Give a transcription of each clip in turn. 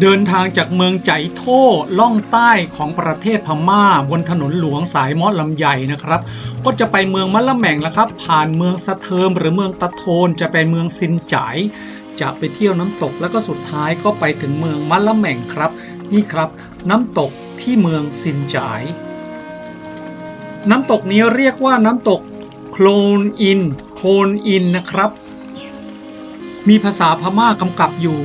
เดินทางจากเมืองใจโท่ล่องใต้ของประเทศพม่า บนถนนหลวงสายมอดลำใหญ่นะครับ ก็จะไปเมืองมะละแม่งแล้วครับ ผ่านเมืองสะเทิมหรือเมืองตะโทนจะไปเมืองซินจ่ายจะไปเที่ยวน้ำตกแล้วก็สุดท้ายก็ไปถึงเมืองมะละแม่งครับ นี่ครับ น้ำตกที่เมืองซินจ่ายน้ำตกนี้เรียกว่าน้ำตกโคลนอินโคลนอินนะครับ มีภาษาพม่ากำกับอยู่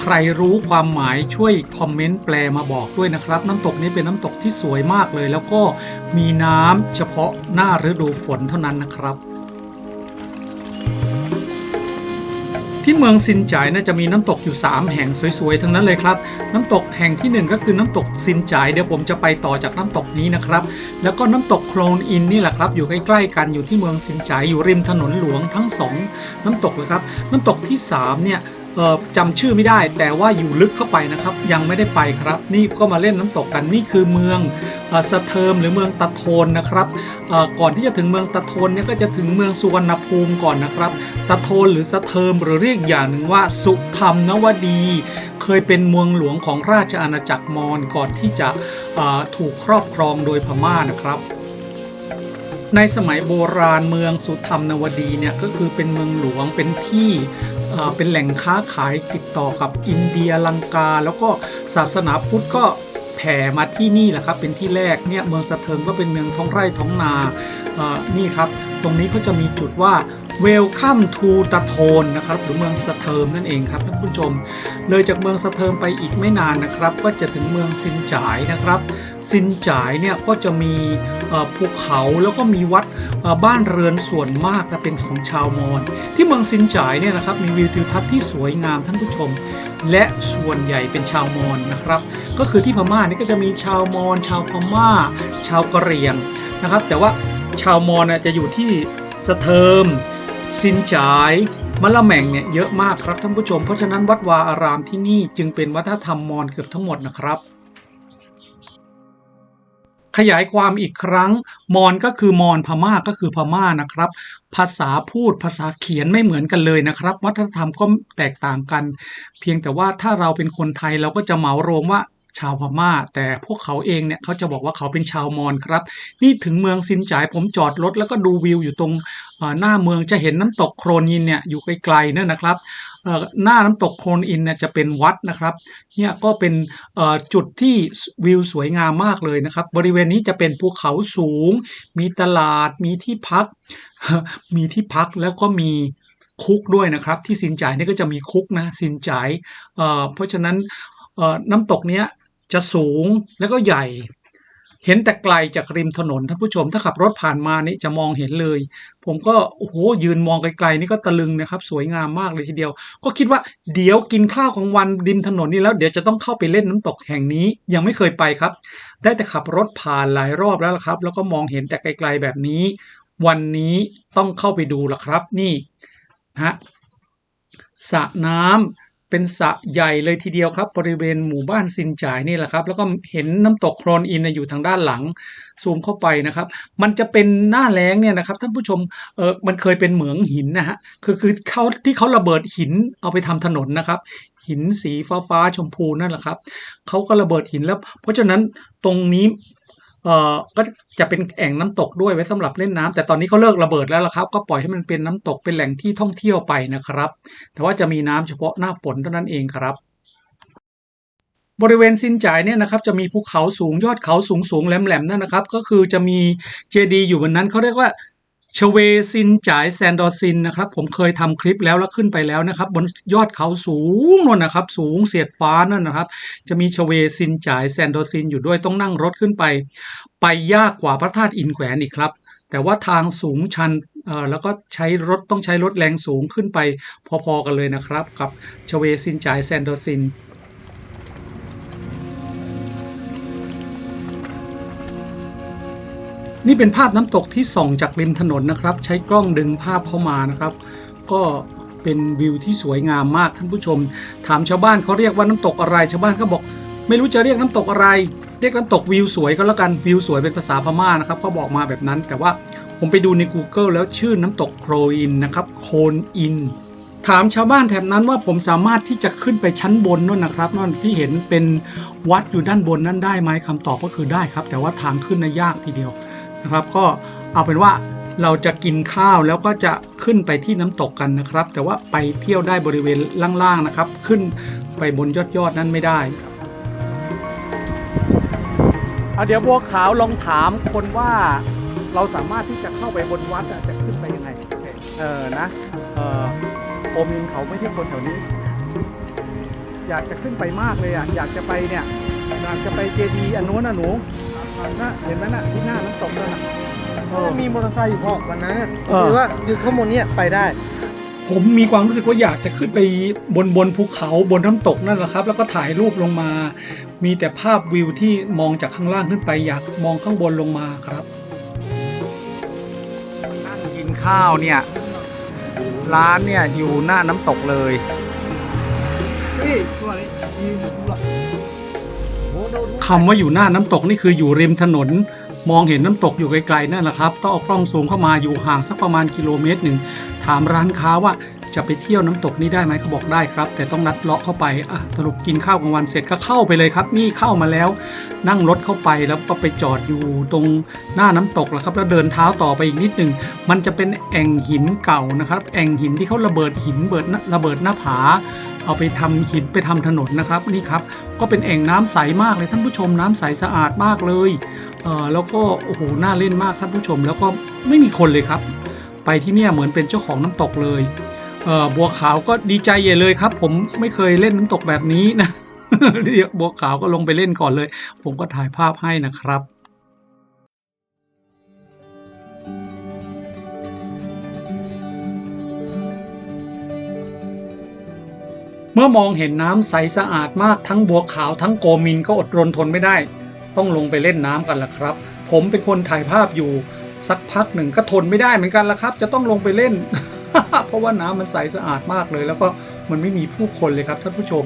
ใครรู้ความหมายช่วยคอมเมนต์แปลมาบอกด้วยนะครับ น้ำตกนี้เป็นน้ำตกที่สวยมากเลย แล้วก็มีน้ำเฉพาะหน้าฤดูฝนเท่านั้นนะครับ ที่เมืองซินจ่ายน่าจะมีน้ำตกอยู่ 3 แห่งสวยๆ ทั้งนั้นเลยครับ น้ำตกแห่งที่ 1 ก็คือน้ำตกซินจ่ายเดี๋ยวผมจะไปต่อจากน้ำตกนี้นะครับ แล้วก็น้ำตกโคลนอินนี่แหละครับ อยู่ใกล้ๆกันอยู่ที่เมืองซินจ่ายอยู่ริมถนนหลวงทั้งสองน้ำตกเลยครับ น้ำตกที่3เนี่ย จำชื่อไม่ได้ แต่ว่าอยู่ลึกเข้าไปนะครับ ยังไม่ได้ไปครับ นี่ก็มาเล่นน้ำตกกันนี่คือเมืองอสะเทิมหรือเมืองตะโทนนะครับก่อนที่จะถึงเมืองตะโทนเนี่ยก็จะถึงเมืองสุวรรณภูมิก่อนนะครับ ตะโทนหรือสะเทิมหรือเรียกอย่างหนึ่งว่า สุธรรมนวดี เคยเป็นเมืองหลวงของราชอาณาจักรมอญก่อนที่จะถูกครอบครองโดยพม่านะครับในสมัยโบราณเมืองสุธรรมนวดีเนี่ยก็คือเป็นเมืองหลวงเป็นที่ เป็นแหล่งค้าขายติดต่อกับอินเดียลังกา แล้วก็ศาสนาพุทธก็แผ่มาที่นี่แหละครับเป็นที่แรกเนี่ยเมืองสะเทิงก็เป็นเมืองท้องไร่ท้องนานี่ครับ ตรงนี้เขาจะมีจุดว่า Welcome to ตะโทนนะครับหรือเมืองสะเทิมนั่นเองครับท่านผู้ชม เลยจากเมืองสะเทิมไปอีกไม่นานนะครับ ก็จะถึงเมืองซินจ่ายนะครับ ซินจ่ายเนี่ยก็จะมีภูเขาแล้วก็มีวัดบ้านเรือนส่วนมากนะเป็นของชาวมอญที่เมืองซินจ่ายเนี่ยนะครับมีวิวทิวทัศน์ที่สวยงามท่านผู้ชม และส่วนใหญ่เป็นชาวมอญนะครับ ก็คือที่พม่านี่ก็จะมีชาวมอญชาวพม่า ชาวกะเหรี่ยงนะครับ แต่ว่าชาวมอญจะอยู่ที่สะเทิม ซินจ่ายมะละแมงเนี่ยเยอะมากครับท่านผู้ชม เพราะฉะนั้นวัดวาอารามที่นี่จึงเป็นวัฒนธรรมมอญเกือบทั้งหมดนะครับขยายความอีกครั้ง มอญก็คือมอญพม่าก็คือพม่านะครับ ภาษาพูดภาษาเขียนไม่เหมือนกันเลยนะครับ วัฒนธรรมก็แตกต่างกัน เพียงแต่ว่าถ้าเราเป็นคนไทยเราก็จะเหมารวมว่า ชาวพม่า แต่พวกเขาเองเนี่ยเขาจะบอกว่าเขาเป็นชาวมอญครับ นี่ถึงเมืองซินจ่ายผมจอดรถแล้วก็ดูวิวอยู่ตรงหน้าเมืองจะเห็นน้ำตกโครนอินเนี่ยอยู่ไกลๆนั่นนะครับหน้าน้ำตกโครนอินเนี่ยจะเป็นวัดนะครับเนี่ยก็เป็นจุดที่วิวสวยงามมากเลยนะครับ บริเวณนี้จะเป็นภูเขาสูง มีตลาดมีที่พัก มีที่พักแล้วก็มีคุกด้วยนะครับ ที่ซินจ่ายนี่ก็จะมีคุกนะซินจ่ายเพราะฉะนั้นน้ำตกเนี้ย จะสูงแล้วก็ใหญ่ เห็นแต่ไกลจากริมถนนท่านผู้ชม ถ้าขับรถผ่านมานี่จะมองเห็นเลย ผมก็โอ้โหยืนมองไกลๆนี่ก็ตะลึงนะครับ สวยงามมากเลยทีเดียว ก็คิดว่าเดี๋ยวกินข้าวกลางวันริมถนนนี่แล้ว เดี๋ยวจะต้องเข้าไปเล่นน้ำตกแห่งนี้ยังไม่เคยไปครับ ได้แต่ขับรถผ่านหลายรอบแล้วละครับ แล้วก็มองเห็นแต่ไกลๆแบบนี้ วันนี้ต้องเข้าไปดูละครับ นี่นะฮะสระน้ำ เป็นสระใหญ่เลยทีเดียวครับ บริเวณหมู่บ้านซินจ่ายนี่แหละครับ แล้วก็เห็นน้ำตกโครนอินอยู่ทางด้านหลังซูมเข้าไปนะครับ มันจะเป็นหน้าแล้งเนี่ยนะครับท่านผู้ชมเออมันเคยเป็นเหมืองหินนะฮะคือคือเขาที่เขาระเบิดหินเอาไปทำถนนนะครับ หินสีฟ้าฟ้าๆชมพูนั่นแหละครับเขาก็ระเบิดหินแล้ว เพราะฉะนั้นตรงนี้ เอ่อก็จะเป็นแอ่งน้ำตกด้วยไว้สำหรับเล่นน้ำแต่ตอนนี้เขาเลิกระเบิดแล้วละครับ ก็ปล่อยให้มันเป็นน้ำตกเป็นแหล่งที่ท่องเที่ยวไปนะครับ แต่ว่าจะมีน้ำเฉพาะหน้าฝนเท่านั้นเองครับบริเวณซินจ่ายเนี่ยนะครับจะมีภูเขาสูงยอดเขาสูงสูงๆแหลมๆนั่นนะครับ ก็คือจะมีเจดีย์อยู่บนนั้นเขาเรียกว่า ชเวซินจ่ายแซนดอซินนะครับผมเคยทำคลิปแล้วแล้วขึ้นไปแล้วนะครับ บนยอดเขาสูงนั่นนะครับ สูงเสียดฟ้านั่นนะครับ จะมีชเวซินจ่ายแซนดอซินอยู่ด้วยต้องนั่งรถขึ้นไป ไปยากกว่าพระธาตุอินแขวนอีกครับ แต่ว่าทางสูงชันเอ่อแล้วก็ใช้รถต้องใช้รถแรงสูงขึ้นไปพอๆกันเลยนะครับ กับชเวซินจ่ายแซนดอซิน นี่เป็นภาพน้ำตกที่ส่องจากริมถนนนะครับ ใช้กล้องดึงภาพเข้ามานะครับ ก็เป็นวิวที่สวยงามมากท่านผู้ชม ถามชาวบ้านเขาเรียกว่าน้ำตกอะไรชาวบ้านก็บอก ไม่รู้จะเรียกน้ำตกอะไร เรียกน้ำตกวิวสวยก็แล้วกันวิวสวยเป็นภาษาพม่านะครับเขาบอกมาแบบนั้น แต่ว่าผมไปดูใน Google แล้วชื่อน้ำตกโครอินนะครับโคนอินถามชาวบ้านแถบนั้นว่าผมสามารถที่จะขึ้นไปชั้นบนนั่นนะครับนั่นที่เห็นเป็นวัดอยู่ด้านบนนั้นได้ไหมคำตอบก็คือได้ครับ แต่ว่าทางขึ้นน่ะยากทีเดียว นะครับ ก็เอาเป็นว่าเราจะกินข้าวแล้วก็จะขึ้นไปที่น้ำตกกันนะครับ แต่ว่าไปเที่ยวได้บริเวณล่างๆนะครับ ขึ้นไปบนยอดๆนั้นไม่ได้เดี๋ยวบัวขาวลองถามคนว่าเราสามารถที่จะเข้าไปบนวัดจะขึ้นไปยังไงเออนะเออโอมินเขาไม่ใช่คนแถวนี้ อยากจะขึ้นไปมากเลยอะอยากจะไปเนี่ยอยากจะไปเจดีย์อันนู้นน่ะหนู น่ะเห็นไหมน่ะที่หน้าน้ำตกนั่นน่ะเออมีมอเตอร์ไซค์อยู่พอวันนั้นน่ะเออ คือว่าอยู่ข้างบนเนี้ไปได้ ผมมีความรู้สึกว่าอยากจะขึ้นไปบนบนภูเขาบนน้ำตกนั่นแหละครับ แล้วก็ถ่ายรูปลงมา มีแต่ภาพวิวที่มองจากข้างล่างขึ้นไปอยากมองข้างบนลงมาครับ นั่งกินข้าวเนี่ย ร้านเนี่ยอยู่หน้าน้ำตกเลย คำว่าอยู่หน้าน้ำตกนี่คืออยู่ริมถนน มองเห็นน้ำตกอยู่ไกลๆนั่นแหละครับ ต้องเอากล้องซูมเข้ามาอยู่ห่างสักประมาณกิโลเมตรหนึ่งถามร้านค้าว่าจะไปเที่ยวน้ำตกนี้ได้ไหมเขาบอกได้ครับ แต่ต้องนัดเลาะเข้าไปอะสรุปกินข้าวกลางวันเสร็จก็เข้าไปเลยครับ นี่เข้ามาแล้ว นั่งรถเข้าไปแล้วก็ไปจอดอยู่ตรงหน้าน้ำตกแล้วครับ แล้วเดินเท้าต่อไปอีกนิดหนึ่งมันจะเป็นแอ่งหินเก่านะครับ แอ่งหินที่เขาระเบิดหินเบิดระเบิดหน้าผา เอาไปทำหินไปทำถนนนะครับนี่ครับก็เป็นแอ่งน้ำใสมากเลยท่านผู้ชมน้ำใสสะอาดมากเลยเออแล้วก็โอ้โหน่าเล่นมากท่านผู้ชม แล้วก็ไม่มีคนเลยครับ ไปที่เนี่ยเหมือนเป็นเจ้าของน้ำตกเลยเออบัวขาวก็ดีใจใหญ่เลยครับ ผมไม่เคยเล่นน้ำตกแบบนี้นะเดี๋ยวบัวขาวก็ลงไปเล่นก่อนเลย ผมก็ถ่ายภาพให้นะครับ เมื่อมองเห็นน้ำใสสะอาดมากทั้งบัวขาวทั้งโกมินก็อดรนทนไม่ได้ ต้องลงไปเล่นน้ำกันละครับ ผมเป็นคนถ่ายภาพอยู่ สักพักหนึ่งก็ทนไม่ได้เหมือนกันละครับ จะต้องลงไปเล่น เพราะว่าน้ำมันใสสะอาดมากเลย แล้วก็มันไม่มีผู้คนเลยครับท่านผู้ชม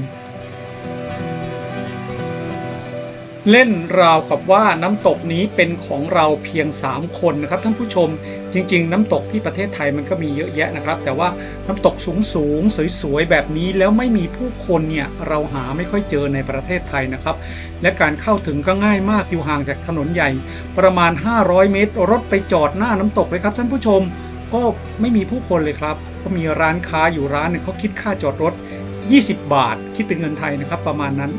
เล่นราวกับว่าน้ำตกนี้เป็นของเราเพียง 3 คนนะครับท่านผู้ชมจริง ๆ น้ำตกที่ประเทศไทยมันก็มีเยอะแยะนะครับ แต่ว่าน้ำตกสูงๆสวยๆแบบนี้แล้วไม่มีผู้คนเนี่ยเราหาไม่ค่อยเจอในประเทศไทยนะครับ และการเข้าถึงก็ง่ายมากอยู่ห่างจากถนนใหญ่ ประมาณ 500 เมตร รถไปจอดหน้าน้ำตกเลยครับท่านผู้ชมก็ไม่มีผู้คนเลยครับ ก็มีร้านค้าอยู่ร้านหนึงเขาคิดค่าจอดรถ 20 บาท คิดเป็นเงินไทยนะครับ ประมาณนั้น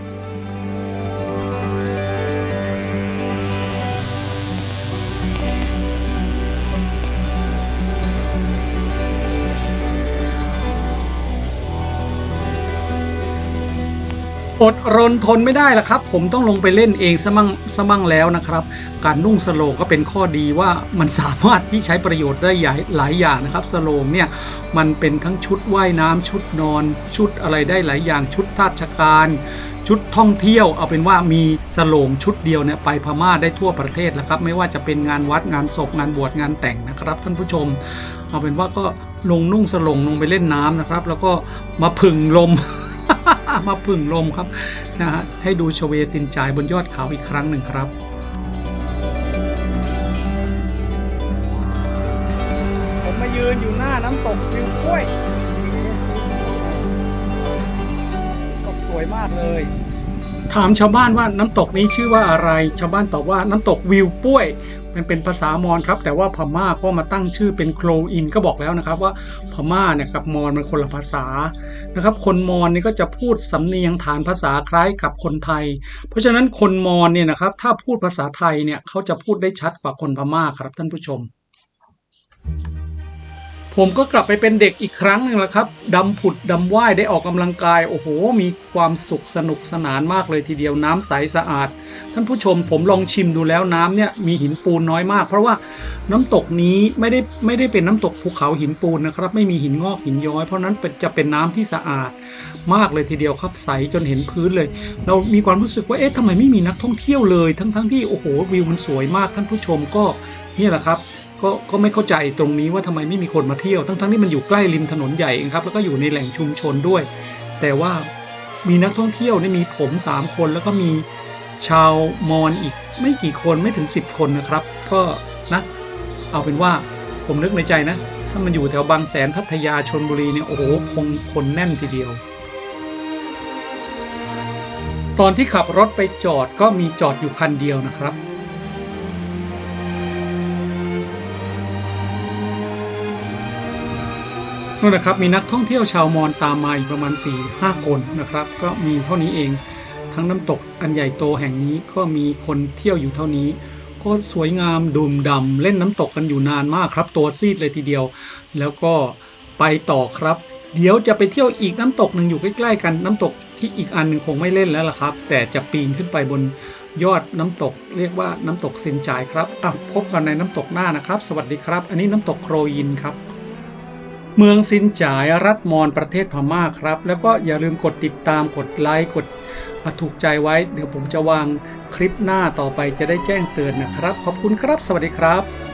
อดรนทนไม่ได้ละครับ ผมต้องลงไปเล่นเองซะมั่งซะมั่งแล้วนะครับ การนุ่งสโลก็เป็นข้อดีว่ามันสามารถที่ใช้ประโยชน์ได้หลายหลายอย่างนะครับสโลงเนี่ยมันเป็นทั้งชุดว่ายน้ำชุดนอน ชุดอะไรได้หลายอย่างชุดราชการชุดท่องเที่ยวเอาเป็นว่ามีสโลงชุดเดียวเนี่ยไปพม่าได้ทั่วประเทศแล้วครับ ไม่ว่าจะเป็นงานวัดงานศพงานบวชงานแต่งนะครับ ท่านผู้ชม เอาเป็นว่าก็ลงนุ่งสโลงลงไปเล่นน้ำนะครับ แล้วก็มาผึ่งลม มาพึ่งลมครับนะฮะให้ดูชเวตินจายบนยอดเขาอีกครั้งหนึ่งครับผมมายืนอยู่หน้าน้ำตกวิวกล้วยตกสวยมากเลย ถามชาวบ้านว่าน้ำตกนี้ชื่อว่าอะไร ชาวบ้านตอบว่าน้ำตกวิวป้วยมันเป็นภาษามอญครับ แต่ว่าพม่าก็มาตั้งชื่อเป็นโคลอินก็บอกแล้วนะครับว่าพม่าเนี่ยกับมอญมันคนละภาษานะครับ คนมอญนี่ก็จะพูดสำเนียงฐานภาษาคล้ายกับคนไทย เพราะฉะนั้นคนมอญเนี่ยนะครับถ้าพูดภาษาไทยเนี่ยเขาจะพูดได้ชัดกว่าคนพม่าครับท่านผู้ชม ผมก็กลับไปเป็นเด็กอีกครั้งหนึ่งแล้วครับดำผุดดำว่ายได้ออกกำลังกาย โอ้โห มีความสุขสนุกสนานมากเลยทีเดียวน้ำใสสะอาด ท่านผู้ชมผมลองชิมดูแล้วน้ำเนี่ยมีหินปูนน้อยมาก เพราะว่าน้ำตกนี้ไม่ได้ไม่ได้เป็นน้ำตกภูเขาหินปูนนะครับ ไม่มีหินงอกหินย้อย เพราะนั้นเป็นจะเป็นน้ำที่สะอาดมากเลยทีเดียวครับใสจนเห็นพื้นเลย เรามีความรู้สึกว่าเอ๊ะทำไมไม่มีนักท่องเที่ยวเลย ทั้งทั้งที่โอ้โหวิวมันสวยมากท่านผู้ชมก็นี่แหละครับ ก็ก็ไม่เข้าใจตรงนี้ว่าทำไมไม่มีคนมาเที่ยว ทั้งทั้งที่มันอยู่ใกล้ริมถนนใหญ่ครับ แล้วก็อยู่ในแหล่งชุมชนด้วย แต่ว่ามีนักท่องเที่ยวนี่มีผมสามคนแล้วก็มีชาวมอญอีกไม่กี่คนไม่ถึง 10 คนนะครับ ก็นะเอาเป็นว่าผมนึกในใจนะ ถ้ามันอยู่แถวบางแสนพัทยาชนบุรีเนี่ยโอ้โหคงคนแน่นทีเดียว ตอนที่ขับรถไปจอดก็มีจอดอยู่คันเดียวนะครับ นู่นนะครับมีนักท่องเที่ยวชาวมอญตามมาอีกประมาณ 4-5 คนนะครับ ก็มีเท่านี้เองทั้งน้ำตกอันใหญ่โตแห่งนี้ก็มีคนเที่ยวอยู่เท่านี้ ก็สวยงามดุมดำเล่นน้ำตกกันอยู่นานมากครับ ตัวซีดเลยทีเดียว แล้วก็ไปต่อครับ เดี๋ยวจะไปเที่ยวอีกน้ำตกหนึ่งอยู่ใกล้ๆกันน้ำตกที่อีกอันหนึ่งคงไม่เล่นแล้วล่ะครับ แต่จะปีนขึ้นไปบนยอดน้ำตก เรียกว่าน้ำตกเซนจายครับอะพบกันในน้ำตกหน้านะครับ สวัสดีครับ อันนี้น้ำตกโครยินครับ เมืองซินจ่ายรัฐมอญประเทศพม่าครับ แล้วก็อย่าลืมกดติดตามกดไลค์กดถูกใจไว้ เดี๋ยวผมจะวางคลิปหน้าต่อไปจะได้แจ้งเตือนนะครับ ขอบคุณครับ สวัสดีครับ